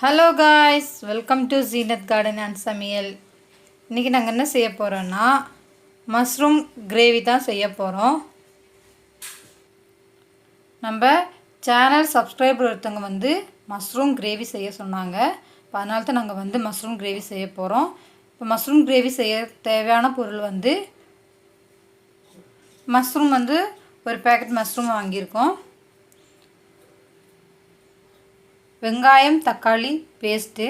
Hello guys welcome to Zeenat garden and சமையல் இன்றைக்கி நாங்கள் என்ன செய்ய போகிறோன்னா மஷ்ரூம் கிரேவி தான் செய்ய போகிறோம் நம்ம சேனல் சப்ஸ்கிரைபர் ஒருத்தவங்க வந்து மஷ்ரூம் கிரேவி செய்ய சொன்னாங்க. இப்போ அதனால தான் நாங்கள் வந்து மஷ்ரூம் கிரேவி செய்ய போகிறோம் இப்போ மஷ்ரூம் கிரேவி செய்ய தேவையான பொருள் வந்து மஷ்ரூம் வந்து ஒரு பேக்கெட் மஷ்ரூம் வாங்கியிருக்கோம். வெங்காயம் தக்காளி பேஸ்ட்டு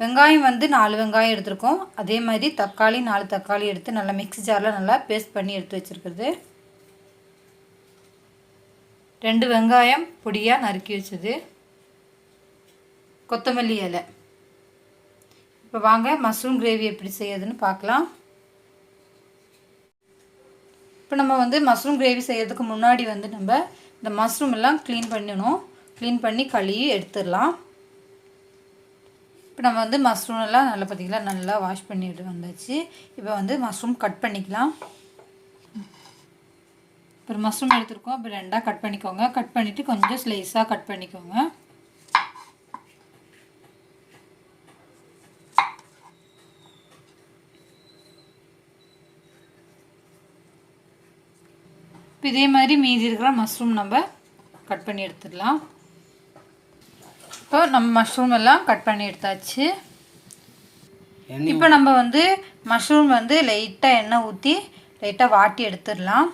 வெங்காயம் வந்து நாலு வெங்காயம் எடுத்திருக்கோம். அதே மாதிரி தக்காளி நாலு தக்காளி எடுத்து நல்லா மிக்ஸி ஜாரில் நல்லா பேஸ்ட் பண்ணி எடுத்து வச்சுருக்குறது. ரெண்டு வெங்காயம் பொடியாக நறுக்கி வச்சது. கொத்தமல்லி இலை. இப்போ வாங்க மஷ்ரூம் கிரேவி எப்படி செய்யறதுன்னு பார்க்கலாம். இப்போ நம்ம வந்து மஷ்ரூம் கிரேவி செய்கிறதுக்கு முன்னாடி வந்து நம்ம இந்த மஷ்ரூம் எல்லாம் க்ளீன் பண்ணணும் க்ளீன் பண்ணி கழுவி எடுத்துடலாம். இப்போ நம்ம வந்து மஷ்ரூம் எல்லாம் நல்லா பார்த்திங்களா நல்லா வாஷ் பண்ணிட்டு வந்தாச்சு. இப்போ வந்து மஷ்ரூம் கட் பண்ணிக்கலாம். இப்போ மஷ்ரூம் எடுத்துருக்கோம். இப்போ ரெண்டாக கட் பண்ணிக்கோங்க. கட் பண்ணிவிட்டு கொஞ்சம் ஸ்லைஸாக கட் பண்ணிக்கோங்க. இப்போ இதே மாதிரி மீதி இருக்கிற மஷ்ரூம் நம்ம கட் பண்ணி எடுத்துடலாம். இப்போ நம்ம மஷ்ரூம் எல்லாம் கட் பண்ணி எடுத்தாச்சு. இப்போ நம்ம வந்து மஷ்ரூம் வந்து லைட்டாக எண்ணெய் ஊற்றி லைட்டாக வாட்டி எடுத்துடலாம்.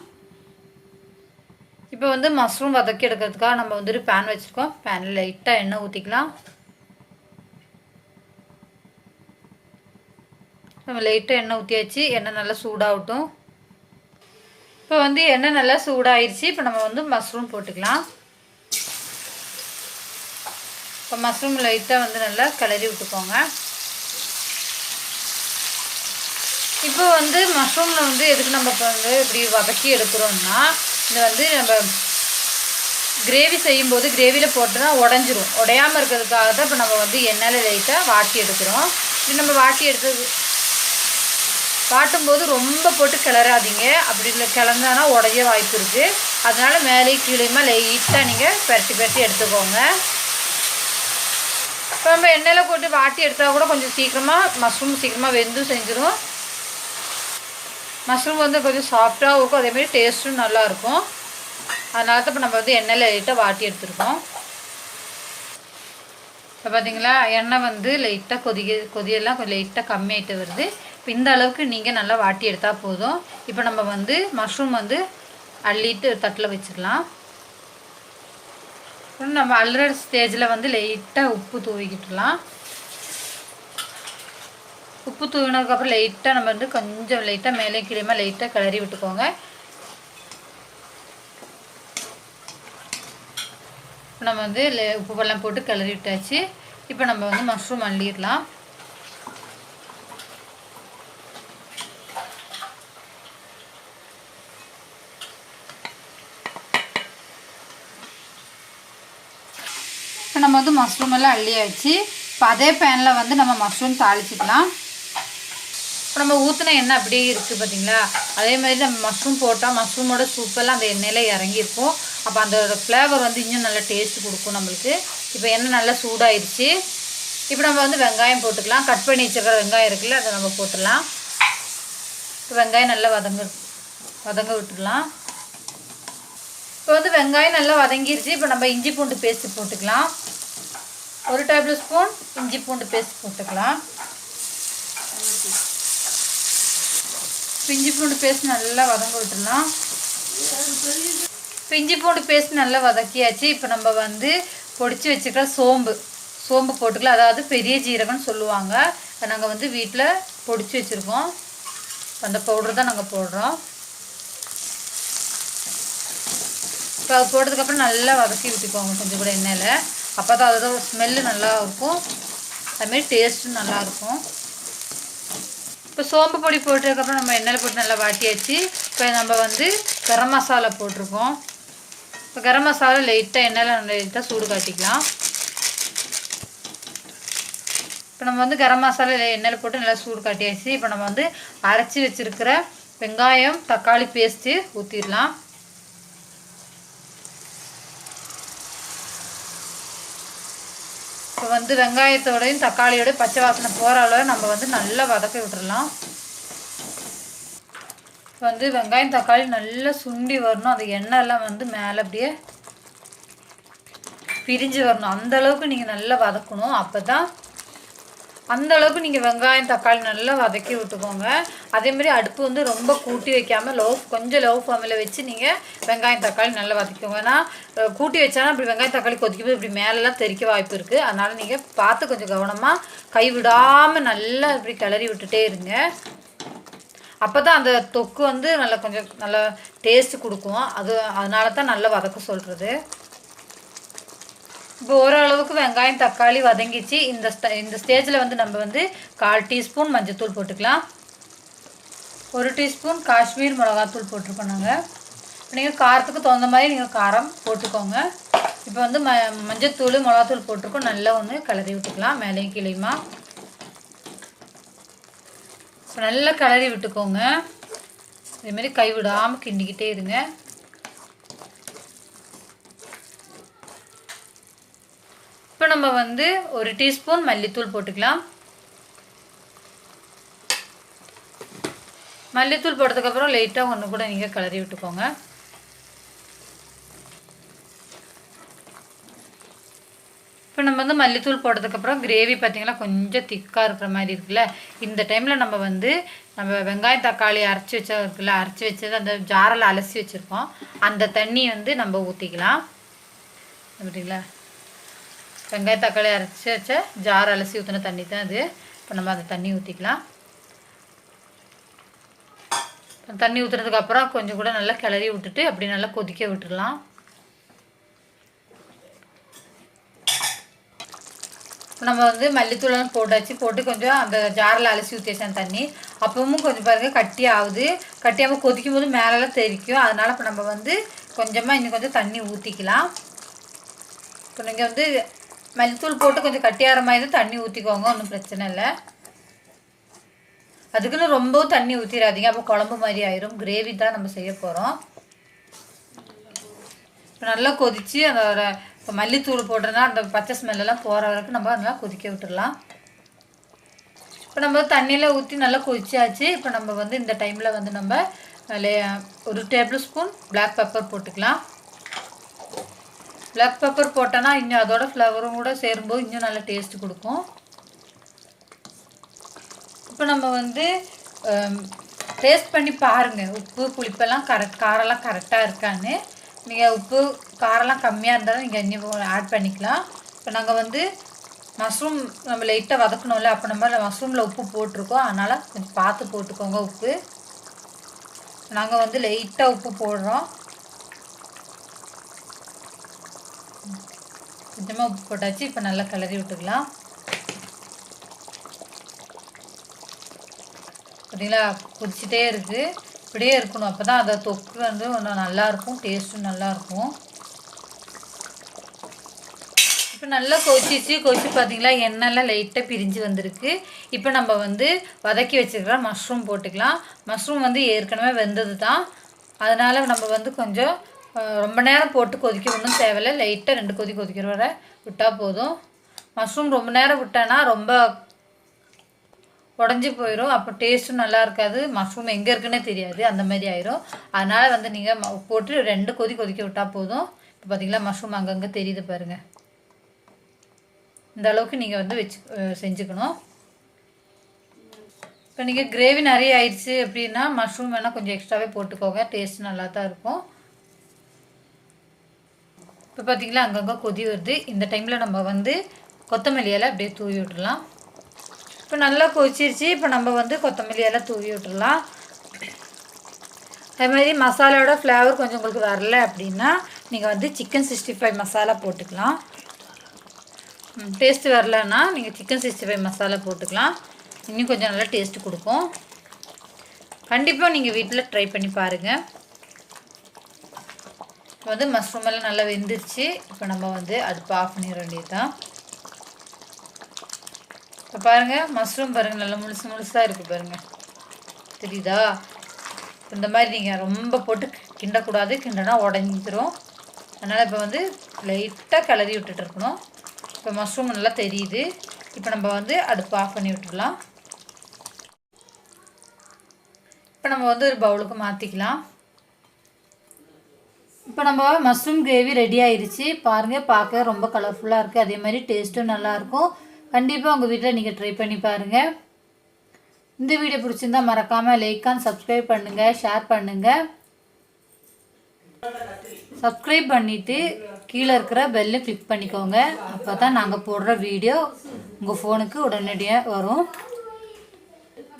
இப்போ வந்து மஷ்ரூம் வதக்கி எடுக்கிறதுக்காக நம்ம வந்துட்டு பேன் வச்சுருக்கோம். பேனில் லைட்டாக எண்ணெய் ஊற்றிக்கலாம் நம்ம லைட்டாக எண்ணெய் ஊற்றியாச்சு எண்ணெய் நல்லா சூடாகட்டும். இப்போ வந்து எண்ணெய் நல்லா சூடாயிருச்சு. இப்போ நம்ம வந்து மஷ்ரூம் போட்டுக்கலாம். இப்போ மஷ்ரூம் லைட்டாக வந்து நல்லா கிளறி விட்டுக்கோங்க. இப்போ வந்து மஷ்ரூமில் வந்து எதுக்கு நம்ம இப்போ வந்து இப்படி வதக்கி எடுக்கிறோம்னா இது வந்து நம்ம கிரேவி செய்யும்போது கிரேவியில் போட்டுனா உடஞ்சிரும். உடையாமல் இருக்கிறதுக்காக தான் இப்போ நம்ம வந்து எண்ணெயில் லைட்டாக வாட்டி எடுக்கிறோம். இது நம்ம வாட்டி எடுத்தது வாட்டும்போது ரொம்ப போட்டு கிளறாதீங்க. அப்படி இல்லை கிளந்தானா உடைய வாய்ப்பு இருக்குது அதனால் மேலே கீழேயுமா லைட்டாக நீங்கள் பரட்டி பரட்டி எடுத்துக்கோங்க. இப்போ நம்ம எண்ணெயில் போட்டு வாட்டி எடுத்தால் கூட கொஞ்சம் சீக்கிரமாக மஷ்ரூம் சீக்கிரமாக வெந்தும் செஞ்சிடும் மஷ்ரூம் வந்து கொஞ்சம் சாஃப்டாகவும் இருக்கும். அதேமாதிரி டேஸ்ட்டும் நல்லாயிருக்கும் அதனால தான் இப்போ நம்ம வந்து எண்ணெயில் லைட்டாக வாட்டி எடுத்துருக்கோம். இப்போ பார்த்தீங்களா எண்ணெய் வந்து லைட்டாக கொதிக்க கொதியெல்லாம் கொஞ்சம் லைட்டாக கம்மியாகிட்டு வருது. இப்போ இந்த அளவுக்கு நீங்கள் நல்லா வாட்டி எடுத்தால் போதும். இப்போ நம்ம வந்து மஷ்ரூம் வந்து அள்ளிட்டு தட்டில் வச்சிடலாம். அப்புறம் நம்ம அல்லுற ஸ்டேஜில் வந்து லைட்டாக உப்பு தூவிக்கிட்டுலாம். உப்பு தூவினதுக்கப்புறம் லைட்டாக நம்ம வந்து கொஞ்சம் லைட்டாக மேலே கீழேமா லைட்டாக கிளறி விட்டுக்கோங்க. இப்போ நம்ம வந்து உப்பு பழம் போட்டு கிளறி விட்டாச்சு. இப்போ நம்ம வந்து மஷ்ரூம் அள்ளிடலாம். நம்ம வந்து மஷ்ரூம் எல்லாம் அள்ளியாச்சு. இப்போ அதே பேனில் வந்து நம்ம மஷ்ரூம் தாளிச்சிக்கலாம். இப்போ நம்ம ஊற்றின எண்ணெய் அப்படியே இருக்குது பார்த்தீங்களா அதே மாதிரி நம்ம மஷ்ரூம் போட்டால் மஷ்ரூமோட சூப்பெல்லாம் அந்த எண்ணெயில் இறங்கியிருக்கும். அப்போ அந்த ஃப்ளேவர் வந்து இன்னும் நல்லா டேஸ்ட் கொடுக்கும் நம்மளுக்கு. இப்போ எண்ணெய் நல்லா சூடாயிருச்சு. இப்போ நம்ம வந்து வெங்காயம் போட்டுக்கலாம். கட் பண்ணி வச்சுருக்கிற வெங்காயம் இருக்குல்ல அதை நம்ம போட்டுடலாம். இப்போ வெங்காயம் நல்லா வதங்க வதங்க விட்டுடலாம். இப்போ வந்து வெங்காயம் நல்லா வதங்கிருச்சு. இப்போ நம்ம இஞ்சி பூண்டு பேஸ்ட்டு போட்டுக்கலாம். ஒரு டேபிள் ஸ்பூன் இஞ்சி பூண்டு பேஸ்ட் போட்டுக்கலாம். பிஞ்சி இஞ்சி பூண்டு பேஸ்ட் நல்லா வதங்க விட்டுடலாம். பிஞ்சி இஞ்சி பூண்டு பேஸ்ட் நல்லா வதக்கியாச்சு. இப்போ நம்ம வந்து பொடிச்சு வச்சுக்கிற சோம்பு சோம்பு போட்டுக்கலாம். அதாவது பெரிய ஜீரகம்னு சொல்லுவாங்க. இப்போ நாங்கள் வந்து வீட்டில் பொடிச்சு வச்சுருக்கோம். அந்த பவுடர் தான் நாங்கள் போடுறோம். இப்போ அது போட்டதுக்கப்புறம் நல்லா வதக்கி விட்டுக்கோங்க. கொஞ்சம் கூட எண்ணெயில். அப்போ தான் அதோட ஸ்மெல்லு நல்லா இருக்கும். அதுமாரி டேஸ்ட்டும் நல்லாயிருக்கும் இப்போ சோம்பு பொடி போட்டதுக்கப்புறம் நம்ம எண்ணெயில் போட்டு நல்லா வாட்டியாச்சு. இப்போ நம்ம வந்து கரம் மசாலா போட்டிருக்கோம். இப்போ கரம் மசாலா லைட்டாக எண்ணெயில் லைட்டாக சூடு காட்டிக்கலாம். இப்போ நம்ம வந்து கரம் மசாலா எண்ணெயில் போட்டு நல்லா சூடு காட்டியாச்சு. இப்போ நம்ம வந்து அரைச்சி வச்சுருக்கிற வெங்காயம் தக்காளி பேஸ்ட்டு ஊற்றிடலாம் இப்போ வந்து வெங்காயத்தோடையும் தக்காளியோடய பச்சை வாசனை போகிற அளவு நம்ம வந்து நல்லா வதக்கி விட்டுடலாம் இப்போ வந்து வெங்காயம் தக்காளி நல்லா சுண்டி வரணும். அந்த எண்ணெயெல்லாம் வந்து மேலே அப்படியே பிரிஞ்சு வரணும். அந்தளவுக்கு நீங்கள் நல்லா வதக்கணும். அப்போ தான் அந்த அளவுக்கு நீங்கள் வெங்காயம் தக்காளி நல்லா வதக்கி விட்டுக்கோங்க. அதே மாதிரி அடுப்பு வந்து ரொம்ப கூட்டி வைக்காமல் லோ கொஞ்சம் லோ ஃபார்மில் வச்சு நீங்கள் வெங்காயம் தக்காளி நல்லா வதக்கிக்கோங்க. ஏன்னா கூட்டி வச்சாலும் இப்படி வெங்காயம் தக்காளி கொதிக்கும் இப்படி மேலெலாம் தெறிக்க வாய்ப்பு இருக்குது அதனால் நீங்கள் பார்த்து கொஞ்சம் கவனமாக கை விடாமல் நல்லா இப்படி கிளறி விட்டுட்டே இருங்க. அப்போ தான் அந்த தொக்கு வந்து நல்லா கொஞ்சம் நல்லா டேஸ்ட் கொடுக்கும். அது அதனால தான் நல்லா வதக்க சொல்கிறது இப்போ ஓரளவுக்கு வெங்காயம் தக்காளி வதங்கிச்சு. இந்த இந்த ஸ்டேஜில் வந்து நம்ம வந்து கால் டீஸ்பூன் மஞ்சத்தூள் போட்டுக்கலாம். ஒரு டீஸ்பூன் காஷ்மீர் மிளகாத்தூள் போட்டிருக்கோம் நாங்கள் நீங்கள் காரத்துக்கு தகுந்த மாதிரி நீங்கள் காரம் போட்டுக்கோங்க. இப்போ வந்து ம மஞ்சத்தூள் மிளகாத்தூள் போட்டிருக்கோம். நல்லா ஒன்று கிளறி விட்டுக்கலாம். மேலேயும் கிளியுமா இப்போ நல்லா கிளறி விட்டுக்கோங்க. இதேமாரி கை விடாமல் கிண்டிக்கிட்டே இருங்க. இப்போ நம்ம வந்து ஒரு டீஸ்பூன் மல்லித்தூள் போட்டுக்கலாம். மல்லித்தூள் போட்டதுக்கப்புறம் லைட்டாக ஒன்று கூட நீங்கள் கிளறி விட்டுக்கோங்க. இப்போ நம்ம வந்து மல்லித்தூள் போட்டதுக்கப்புறம் கிரேவி பார்த்திங்கன்னா கொஞ்சம் திக்காக இருக்கிற மாதிரி இருக்குல்ல? இந்த டைமில் நம்ம வந்து நம்ம வெங்காயம் தக்காளி அரைச்சி வச்சா இருக்குல்ல அரைச்சி வச்சது அந்த ஜாரில் அலசி வச்சுருக்கோம். அந்த தண்ணி வந்து நம்ம ஊற்றிக்கலாம் அப்படிங்களா? வெங்காய தக்காளி அரைச்சி வச்ச ஜார் அலசி ஊற்றின தண்ணி தான் அது. இப்போ நம்ம அந்த தண்ணி ஊற்றிக்கலாம் தண்ணி ஊற்றுனதுக்கப்புறம் கொஞ்சம் கூட நல்லா கிளறி விட்டுட்டு அப்படி நல்லா கொதிக்க விட்டுடலாம். நம்ம வந்து மல்லித்தூளம் போட்டாச்சு போட்டு கொஞ்சம் அந்த ஜாரில் அலசி ஊற்றி தண்ணி. அப்பவும் கொஞ்சம் பாருங்க கட்டி ஆகுது. கட்டியாகவும் கொதிக்கும் போது மேலெல்லாம் தெரிக்கும். அதனால் இப்போ நம்ம வந்து கொஞ்சமாக இன்னும் கொஞ்சம் தண்ணி ஊற்றிக்கலாம் இப்போ நீங்கள் வந்து மல்லித்தூள் போட்டு கொஞ்சம் கட்டியாகிற மாதிரி தான் தண்ணி ஊற்றிக்கோங்க ஒன்றும் பிரச்சனை இல்லை. அதுக்குன்னு ரொம்பவும் தண்ணி ஊற்றிடாதீங்க அப்போ குழம்பு மாதிரி ஆயிரும். கிரேவி தான் நம்ம செய்ய போகிறோம் இப்போ நல்லா கொதித்து அந்த இப்போ மல்லித்தூள் போட்டோன்னா அந்த பச்சை ஸ்மெல்லாம் போகிற வரைக்கும் நம்ம நல்லா கொதிக்க விட்டுடலாம் இப்போ நம்ம தண்ணியில் ஊற்றி நல்லா கொதிச்சாச்சு. இப்போ நம்ம வந்து இந்த டைமில் வந்து நம்ம ஒரு டேபிள் ஸ்பூன் பிளாக் பெப்பர் போட்டுக்கலாம். பிளாக் பெப்பர் போட்டோன்னா இன்னும் அதோட ஃப்ளவரும் கூட சேரும்போது இன்னும் நல்லா டேஸ்ட் கொடுக்கும். இப்போ நம்ம வந்து டேஸ்ட் பண்ணி பாருங்கள் உப்பு புளிப்பெல்லாம் கரெக்ட் காரெல்லாம் கரெக்டாக இருக்கான்னு. நீங்கள் உப்பு காரெல்லாம் கம்மியாக இருந்தாலும் நீங்கள் இன்னும் ஆட் பண்ணிக்கலாம். இப்போ நாங்கள் வந்து மஷ்ரூம் நம்ம லைட்டாக வதக்கணும்ல அப்போ நம்ம மஷ்ரூமில் உப்பு போட்டிருக்கோம். அதனால் கொஞ்சம் பார்த்து போட்டுக்கோங்க உப்பு. நாங்கள் வந்து லைட்டாக உப்பு போடுறோம். கொஞ்சமாக உப்பு போட்டாச்சு இப்போ நல்லா கிளறி விட்டுக்கலாம் பார்த்தீங்களா கொதிச்சுட்டே இருக்குது இப்படியே இருக்கணும். அப்போ தான் அதை தொக்கு வந்து ஒன்றும் நல்லாயிருக்கும் டேஸ்ட்டும் நல்லாயிருக்கும் இப்போ நல்லா கொதிச்சிச்சு. கொதிச்சு பார்த்தீங்களா எண்ணெய்லாம் லைட்டாக பிரிஞ்சு வந்திருக்கு. இப்போ நம்ம வந்து வதக்கி வச்சுருக்கிற மஷ்ரூம் போட்டுக்கலாம். மஷ்ரூம் வந்து ஏற்கனவே வெந்தது தான் அதனால் நம்ம வந்து கொஞ்சம் ரொம்ப நேரம் போட்டு கொதிக்க ஒன்றும் தேவையில்லை. லைட்டாக ரெண்டு கொதி கொதிக்கிற வரை விட்டால் போதும். மஷ்ரூம் ரொம்ப நேரம் விட்டேன்னா ரொம்ப உடஞ்சி போயிடும் அப்போ டேஸ்ட்டும் நல்லா இருக்காது. மஷ்ரூம் எங்கே இருக்குன்னே தெரியாது. அந்த மாதிரி ஆயிரும். அதனால் வந்து நீங்கள் போட்டு ரெண்டு கொதி கொதிக்க விட்டால் போதும். இப்போ பார்த்தீங்களா மஷ்ரூம் அங்கங்கே தெரியுது பாருங்கள் இந்த அளவுக்கு நீங்கள் வந்து வச்சு செஞ்சுக்கணும். இப்போ நீங்கள் கிரேவி நிறைய ஆயிடுச்சு அப்படின்னா மஷ்ரூம் வேணால் கொஞ்சம் எக்ஸ்ட்ராவே போட்டுக்கோங்க. டேஸ்ட் நல்லா தான் இருக்கும். இப்போ பார்த்திங்களா அங்கங்கே கொதி வருது. இந்த டைமில் நம்ம வந்து கொத்தமல்லியெல்லாம் அப்படியே தூவி விட்டுறலாம் இப்போ நல்லா கொதிச்சிருச்சு. இப்போ நம்ம வந்து கொத்தமல்லியெல்லாம் தூவி விட்டுறலாம் அதே மாதிரி மசாலாவோட ஃப்ளேவர் கொஞ்சம் உங்களுக்கு வரல அப்படின்னா நீங்கள் வந்து சிக்கன் சிக்ஸ்டி ஃபைவ் மசாலா போட்டுக்கலாம். டேஸ்ட் வரலன்னா நீங்கள் சிக்கன் சிக்ஸ்டி ஃபைவ் மசாலா போட்டுக்கலாம். இன்னும் கொஞ்சம் நல்லா டேஸ்ட்டு கொடுக்கும் கண்டிப்பாக நீங்கள் வீட்டில் ட்ரை பண்ணி பாருங்கள் இப்போ வந்து மஷ்ரூம் எல்லாம் நல்லா வெந்துருச்சு. இப்போ நம்ம வந்து அடுப்பு ஆஃப் பண்ணிட வேண்டியது தான் இப்போ பாருங்கள் மஷ்ரூம் பாருங்கள் நல்லா முழுசு முழுசாக இருக்குது பாருங்கள் தெரியுதா? இந்த மாதிரி நீங்கள் ரொம்ப போட்டு கிண்டக்கூடாது. கிண்டனா உடஞ்சிரும். அதனால் இப்போ வந்து லைட்டாக கிளறி விட்டுட்டு இருக்கணும். இப்போ மஷ்ரூம் நல்லா தெரியுது. இப்போ நம்ம வந்து அடுப்பு ஆஃப் பண்ணி விட்டுடலாம். இப்போ நம்ம வந்து ஒரு பவுலுக்கு மாற்றிக்கலாம் இப்போ நம்ம மஷ்ரூம் கிரேவி ரெடி ஆயிடுச்சு பாருங்கள் பார்க்க ரொம்ப கலர்ஃபுல்லாக இருக்குது அதே மாதிரி டேஸ்ட்டும் நல்லாயிருக்கும். கண்டிப்பாக உங்கள் வீட்டில் நீங்கள் ட்ரை பண்ணி பாருங்கள் இந்த வீடியோ பிடிச்சிருந்தா மறக்காமல் லைக் அண்ட் சப்ஸ்கிரைப் பண்ணுங்கள் ஷேர் பண்ணுங்கள் சப்ஸ்கிரைப் பண்ணிவிட்டு கீழே இருக்கிற பெல்லை கிளிக் பண்ணிக்கோங்க. அப்போ தான் நாங்கள் போடுற வீடியோ உங்கள் ஃபோனுக்கு உடனடியாக வரும்.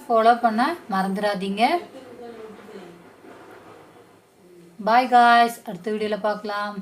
ஃபாலோ பண்ண மறந்துடாதீங்க. பாய் காய்ஸ் அடுத்த வீடியோவில் பார்க்கலாம்.